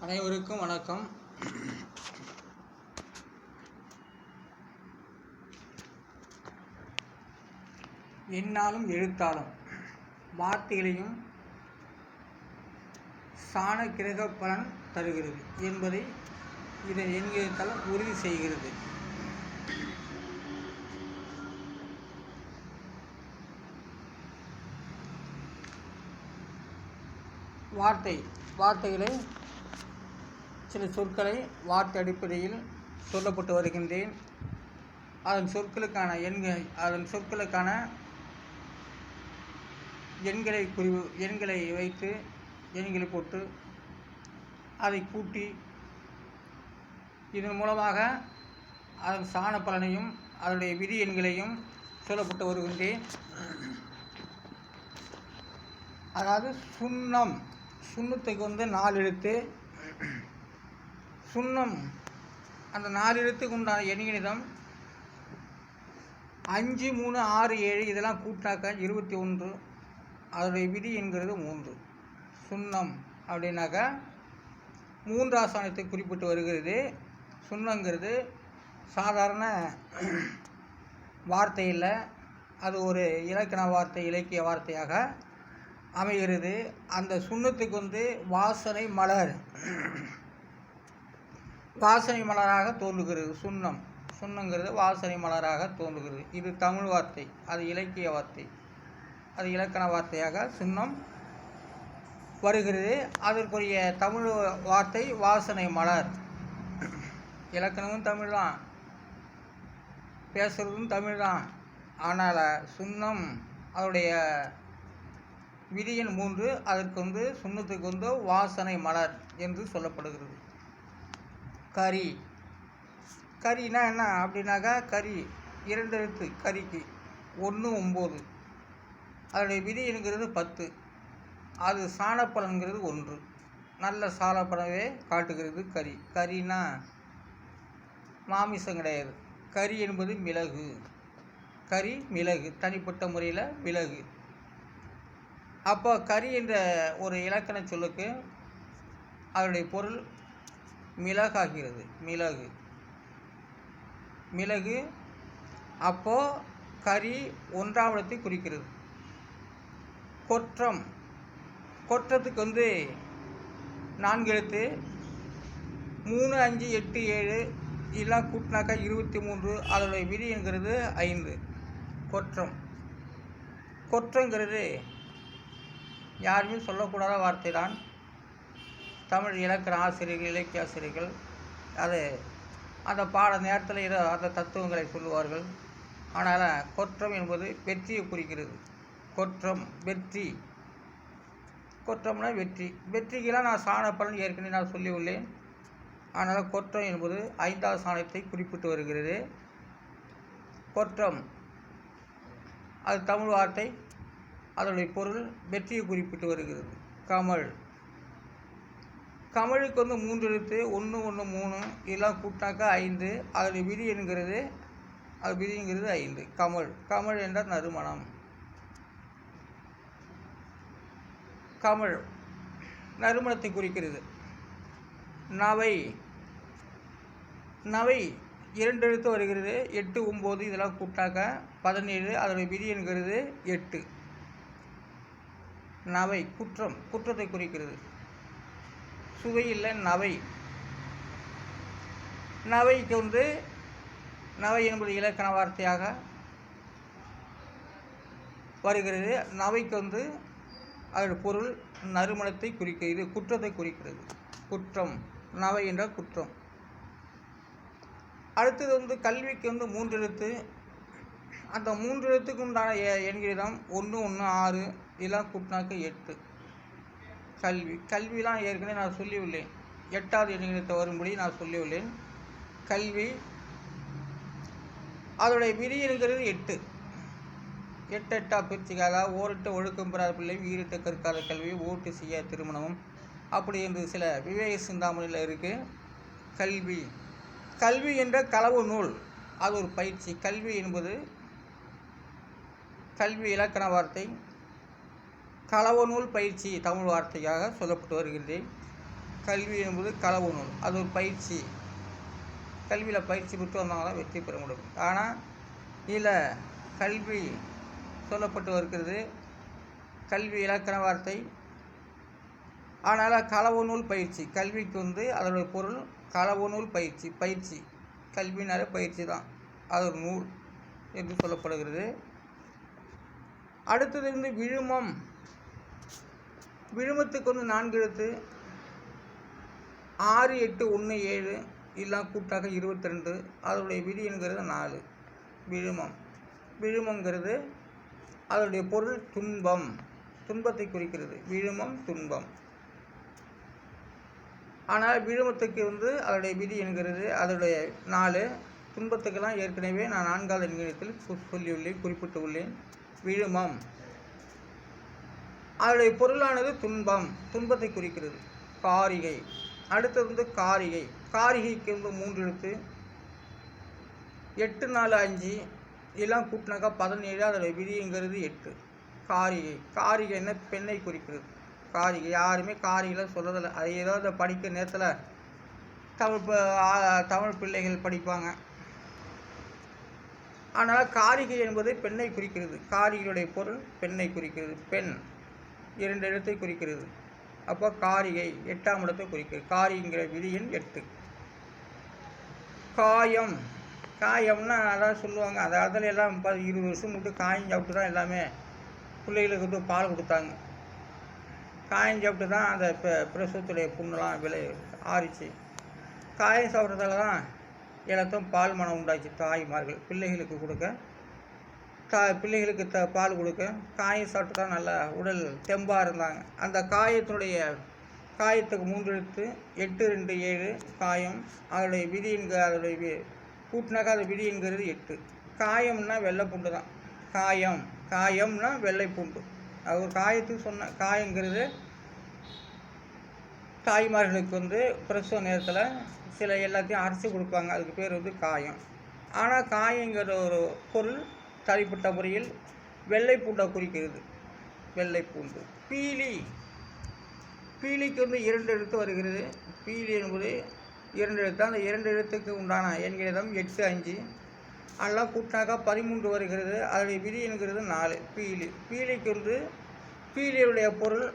அனைவருக்கும் வணக்கம். எண்ணாலும் எழுத்தாலும் வார்த்தைகளையும் சாண கிரக பலன் தருகிறது என்பதை இதன் எண்கிற உறுதி செய்கிறது. வார்த்தை வார்த்தைகளை சில சொற்களை வார்த்தை அடிப்படையில் சொல்லப்பட்டு வருகின்றேன். அதன் சொற்களுக்கான எண்கள் அதன் சொற்களுக்கான எண்களை குறி எண்களை வைத்து எண்களை போட்டு அதை கூட்டி இதன் மூலமாக அதன் சாண பலனையும் அதனுடைய விதி எண்களையும் சொல்லப்பட்டு வருகின்றேன். அதாவது சுண்ணம் சுண்ணத்துக்கு வந்து நாலு எழுத்து சுண்ணம். அந்த நாலு எழுத்துக்கு உண்டான எண்கணிதம் அஞ்சு மூணு ஆறு ஏழு இதெல்லாம் கூட்டாக்க இருபத்தி ஒன்று அதனுடைய விதி என்கிறது மூன்று. சுண்ணம் அப்படின்னாக்கா மூன்றாசானத்தை குறிப்பிட்டு வருகிறது. சுண்ணங்கிறது சாதாரண வார்த்தையில் அது ஒரு இலக்கண வார்த்தை இலக்கிய வார்த்தையாக அமைகிறது. அந்த சுண்ணத்துக்கு வந்து வாசனை மலர். வாசனை மலராக தோன்றுகிறது. சுண்ணம். சுண்ணங்கிறது வாசனை மலராக தோன்றுகிறது. இது தமிழ் வார்த்தை. அது இலக்கிய வார்த்தை. அது இலக்கண வார்த்தையாக சுண்ணம் வருகிறது. அதற்குரிய தமிழ் வார்த்தை வாசனை மலர். இலக்கணமும் தமிழ் தான் பேசுகிறதும் தமிழ் தான் ஆனால் சுண்ணம் அதனுடைய விதியின் மூன்று அதற்கு வந்து சுண்ணத்துக்கு வந்து வாசனை மலர் என்று சொல்லப்படுகிறது. கறி. கறினா என்ன? அப்படின்னாக்கா கறி. இரண்டு எழுத்து. கறிக்கு. ஒன்று ஒம்பது. அதனுடைய விதிங்கிறது பத்து. அது சாணப்பழங்கிறது ஒன்று. நல்ல சாலப்பலவே காட்டுகிறது கறி. கறினா மாமிசம் கிடையாது. கறி என்பது மிளகு. கறி மிளகு. தனிப்பட்ட முறையில் மிளகு. அப்போ கறி என்ற ஒரு இலக்கண சொல்லுக்கு அதனுடைய பொருள் மிளகாகிறது. மிளகு. மிளகு அப்போது கறி ஒன்றாம் இடத்தை குறிக்கிறது. கொற்றம். கொற்றத்துக்கு வந்து நான்கு எழுத்து. மூணு அஞ்சு எட்டு ஏழு இதெல்லாம் கூட்டினாக்கா இருபத்தி மூன்று. அதனுடைய விதி என்கிறது ஐந்து. கொற்றம். கொற்றங்கிறது யாருமே சொல்லக்கூடாத வார்த்தை தான் தமிழ் இலக்கண ஆசிரியர்கள் இலக்கிய ஆசிரியர்கள் அது அந்த பாட நேரத்தில் ஏதோ அந்த தத்துவங்களை சொல்லுவார்கள். ஆனால் கொற்றம் என்பது வெற்றியை குறிக்கிறது. கொற்றம் வெற்றி. கொற்றம்னா வெற்றி. வெற்றிக்கெல்லாம் நான் சாண பலன் ஏற்கனவே நான் சொல்லியுள்ளேன். ஆனால் கொற்றம் என்பது ஐந்தாவது சாணத்தை குறிப்பிட்டு வருகிறது. கொற்றம் அது தமிழ் வார்த்தை. அதனுடைய பொருள் வெற்றியை குறிப்பிட்டு வருகிறது. கமல். கமலுக்கு வந்து மூன்று எழுத்து ஒன்று ஒன்று மூணு இதெல்லாம் கூட்டாக்கா ஐந்து. அதில் விதி என்கிறது அது விதிங்கிறது ஐந்து. கமல். கமல் என்றால் நறுமணம். கமல் நறுமணத்தை குறிக்கிறது. நவை. நவை இரண்டு எழுத்து வருகிறது எட்டு ஒம்பது இதெல்லாம் கூட்டாக்க பதினேழு. அதனுடைய விதி என்கிறது எட்டு. நவை குற்றம். குற்றத்தை குறிக்கிறது. சுவையில் நவை. நவைக்கு வந்து நவை என்பது இலக்கண வார்த்தையாக வருகிறது. நவைக்கு வந்து அதோட பொருள் நறுமணத்தை குறிக்கிறது குற்றத்தை குறிக்கிறது. குற்றம். நவை என்ற குற்றம். அடுத்தது வந்து கல்விக்கு வந்து மூன்று எழுத்து. அந்த மூன்று எழுத்துக்கு உண்டான எண்கிதம் ஒன்று ஒன்று ஆறு இதெல்லாம் கூட்டினாக்க எட்டு. கல்வி. கல்விலாம் ஏற்கனவே நான் சொல்லியுள்ளேன். எட்டாவது எண்ணிக்கத்தை வரும்படி நான் சொல்லியுள்ளேன். கல்வி அதோடைய விதிங்கிறது எட்டு. எட்டு எட்டா பிரிச்சிக்காதா? ஓரிட்ட ஒழுக்கம் பெறாத பிள்ளை வீரிட்ட கற்காத கல்வி ஓட்டு செய்ய திருமணமும். அப்படி என்று சில விவேக சிந்தாமணியில் இருக்குது கல்வி. கல்வி என்ற களவு நூல். அது ஒரு பயிற்சி. கல்வி என்பது கல்வி இலக்கண வார்த்தை. களவு நூல் பயிற்சி தமிழ் வார்த்தையாக சொல்லப்பட்டு வருகிறது கல்வி என்பது களவு நூல் அது ஒரு பயிற்சி. கல்வியில் பயிற்சி பெற்று வந்தவங்க தான் வெற்றி பெற முடியும். ஆனால் இதில் கல்வி சொல்லப்பட்டு வருகிறது கல்வி இலக்கண வார்த்தை. ஆனால் களவு நூல் பயிற்சி. கல்விக்கு வந்து அதனுடைய பொருள் களவு நூல் பயிற்சி. பயிற்சி. கல்வினாலே பயிற்சி தான். அது ஒரு நூல் என்று சொல்லப்படுகிறது. அடுத்தது வந்து விழுமம். விழுமத்துக்கு வந்து நான்கு எழுத்து ஆறு எட்டு ஒன்று ஏழு. எல்லாம் கூட்டாக இருபத்தி ரெண்டு அதனுடைய விதிங்கிறது நாலு. விழுமம். விழுமங்கிறது அதனுடைய பொருள் துன்பம். துன்பத்தை குறிக்கிறது. விழுமம் துன்பம். ஆனால் விழுமத்துக்கு வந்து அதனுடைய விதி என்கிறது அதனுடைய நாலு. துன்பத்துக்கெல்லாம் ஏற்கனவே நான் நான்காவது நிகழ்ச்சியில் சொல்லியுள்ளேன் குறிப்பிட்டுள்ளேன். விழுமம். அதனுடைய பொருளானது துன்பம் துன்பத்தை குறிக்கிறது. காரிகை. அடுத்தது வந்து காரிகை. காரிகைக்கு வந்து மூன்று எழுத்து. எட்டு நாலு அஞ்சு. இதெல்லாம் கூட்டினாக்கா பதினேழு அதோடைய விதிங்கிறது எட்டு. காரிகை. காரிகைன்னா பெண்ணை குறிக்கிறது. காரிகை. யாருமே காரிகைலாம் சொல்லதில்லை அது ஏதோ அதை படிக்க நேரத்தில் தமிழ் தமிழ் பிள்ளைகள் படிப்பாங்க. ஆனால் காரிகை என்பது பெண்ணை குறிக்கிறது. காரிகையுடைய பொருள் பெண்ணை குறிக்கிறது. பெண். இரண்டு இடத்தை குறிக்கிறது. அப்போ காரிகை எட்டாம் இடத்தை குறிக்கிறது. காரிங்கிற விதியின் எட்டு. காயம். காயம்னா அதான் சொல்லுவாங்க. அந்த அதில் எல்லாம் ப இருபது வருஷம் மட்டும் காயம் சாப்பிட்டு தான் எல்லாமே பிள்ளைகளுக்கு வந்து பால் கொடுத்தாங்க. காயம் சாப்பிட்டு தான் அந்த இப்போ பிரசவத்துடைய புண்ணெலாம் விலை ஆறிச்சு. காயம் சாப்பிட்றதால தான் எல்லாத்தையும் பால் மனம் உண்டாச்சு தாய்மார்கள். பிள்ளைகளுக்கு கொடுக்க தா பிள்ளைகளுக்கு த பால் கொடுக்க காயம் சாப்பிட்டு தான் நல்லா உடல் தெம்பாக இருந்தாங்க. அந்த காயத்தினுடைய காயத்துக்கு மூன்று எழுத்து எட்டு ரெண்டு ஏழு காயம் அதனுடைய விதி என்கிற அதனுடைய வி- கூட்டினாக்கா அது விதி என்கிறது எட்டு. காயம்னா வெள்ளை பூண்டு தான். காயம் காயம்னா வெள்ளை பூண்டு. அது ஒரு காயத்துக்கு சொன்ன காயங்கிறது தாய்மார்களுக்கு வந்து பிரசவ நேரத்தில் சில எல்லாத்தையும் அரைச்சி கொடுப்பாங்க. அதுக்கு பேர் வந்து காயம். ஆனால் காயங்கிற ஒரு பொருள் தனிப்பட்ட முறையில் வெள்ளை பூண்டை குறிக்கிறது. வெள்ளை பூண்டு. பீலி. பீலிக்கு வந்து இரண்டு எழுத்து வருகிறது. பீலி என்பது இரண்டு எழுத்து. அந்த இரண்டு எழுத்துக்கு உண்டான எண்கிடம் எட்டு அஞ்சு. அதெல்லாம் கூட்டினாக்கா பதிமூன்று வருகிறது. அதனுடைய விதி என்கிறது நாலு. பீலி. பீலிக்கு வந்து பீலியுடைய பொருள்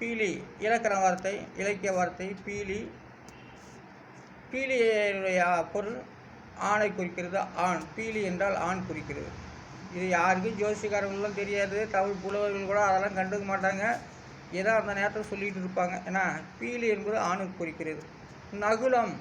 பீலி இலக்கண வார்த்தை இலக்கிய வார்த்தை பீலி. பீலியுடைய பொருள் ஆணை குறிக்கிறது ஆண் பீலி என்றால் ஆண் குறிக்கிறது. இது யாருக்கும் ஜோசிக்காரங்களும் தெரியாது. தமிழ் புலவர்கள் கூட அதெல்லாம் கண்டுக்க மாட்டாங்க. ஏதோ அந்த நேரத்தில் சொல்லிகிட்டு இருப்பாங்க. ஏன்னா பீலி என்பது ஆணுக்கு குறிக்கிறது. நகுலம்.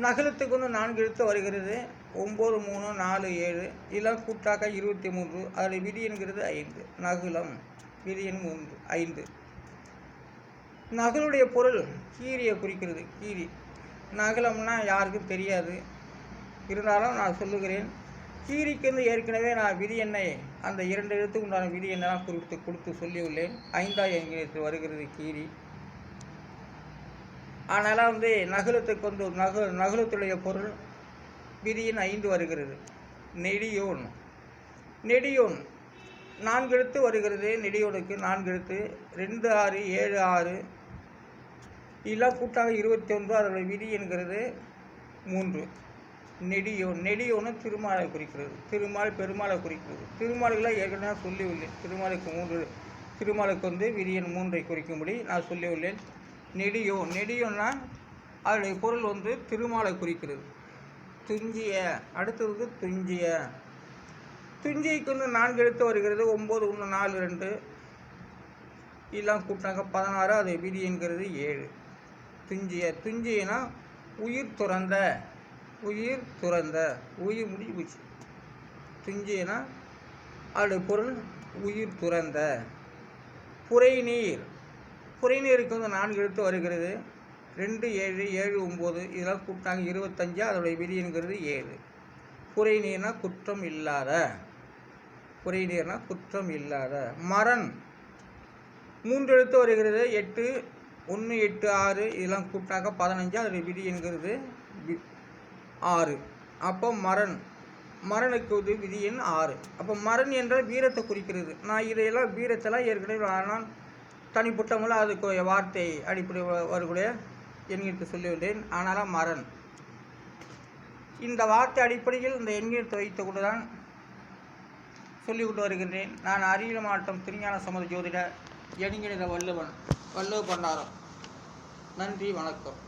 நகுலத்துக்கு வந்து நான்கு எழுத்து வருகிறது. ஒம்பது மூணு நாலு ஏழு. இதெல்லாம் கூட்டாக்க இருபத்தி மூன்று. அதில் விதி என்கிறது ஐந்து. நகுலம். விதி எண் மூன்று. ஐந்து. நகலுடைய பொருள் கீரியை குறிக்கிறது. கீரி. நகலம்னா யாருக்கும் தெரியாது. இருந்தாலும் நான் சொல்லுகிறேன் கீரிக்கு வந்து ஏற்கனவே நான் விதி எண்ணெய் அந்த இரண்டு எழுத்துக்கு உண்டான விதி எண்ணெல்லாம் குறித்து கொடுத்து சொல்லியுள்ளேன். ஐந்தாய் எங்கிலத்தில் வருகிறது கீரி. ஆனால் வந்து நகுலத்துக்கு வந்து நகு நகுலத்துடைய பொருள் விதியின் ஐந்து வருகிறது. நெடியோன். நெடியோன். நான்கு எழுத்து வருகிறது. நெடியோனுக்கு நான்கு எழுத்து. ரெண்டு ஆறு ஏழு ஆறு இதெல்லாம் கூட்டாக இருபத்தி ஒன்று அதோட விதி என்கிறது மூன்று. நெடியோன் நெடியோன்னு திருமாலை குறிக்கிறது. திருமால் பெருமாளை குறிக்கிறது. திருமால்களை ஏற்கனவே சொல்லி உள்ளேன் திருமாலுக்கு மூன்று திருமாலுக்கு வந்து விதியன் மூன்றை குறிக்கும்படி நான் சொல்லி உள்ளேன் நெடியோ நெடியோன்னா அதனுடைய பொருள் வந்து திருமாலை குறிக்கிறது. துஞ்சிய அடுத்தது துஞ்சிய. துஞ்சிக்கு வந்து நான்கு எழுத்து வருகிறது. ஒம்பது ஒன்று நாலு ரெண்டு எல்லாம் கூட்டினாக்க பதினாறு அது விதி என்கிறது ஏழு. துஞ்சிய துஞ்சியனா உயிர் துறந்த உயிர் துறந்த உயிர் முடி உச்சி துஞ்சியனா அதோடைய பொருள் உயிர் துறந்த. புரைநீர் புரைநீருக்கு வந்து நான்கு எழுத்து வருகிறது. ரெண்டு ஏழு ஏழு ஒம்பது இதெல்லாம் கூப்பிட்டாங்க. இருபத்தஞ்சு அதோடைய விதிங்கிறது ஏழு. புரைநீர்னா குற்றம் இல்லாத. புரைநீர்னா குற்றம் இல்லாத. மரண் மூன்று எழுத்து வருகிறது. எட்டு ஒன்று எட்டு ஆறு இதெல்லாம் கூப்பிட்டாக்கா பதினஞ்சு அது விதி என்கிறது வி- ஆறு. அப்போ மரண் மரணுக்கு வந்து விதி எண் ஆறு. அப்போ மரண் என்றால் வீரத்தை குறிக்கிறது. நான் இதையெல்லாம் வீரத்தெல்லாம் ஏற்கனவே ஆனால் தனிப்பட்ட அதுக்கு வார்த்தை அடிப்படை வரக்கூடிய எண்ணிற்கு சொல்லியுள்ளேன். ஆனாலும் மரண். இந்த வார்த்தை அடிப்படையில் இந்த எண்ணிற்கு வைத்து கொண்டு தான் சொல்லிக்கொண்டு வருகின்றேன். நான் அரியல் மாவட்டம் திருஞான சமத ஜோதிட எண்கிணித வள்ளுவன் வள்ளுவ பண்டாரம். நன்றி வணக்கம்.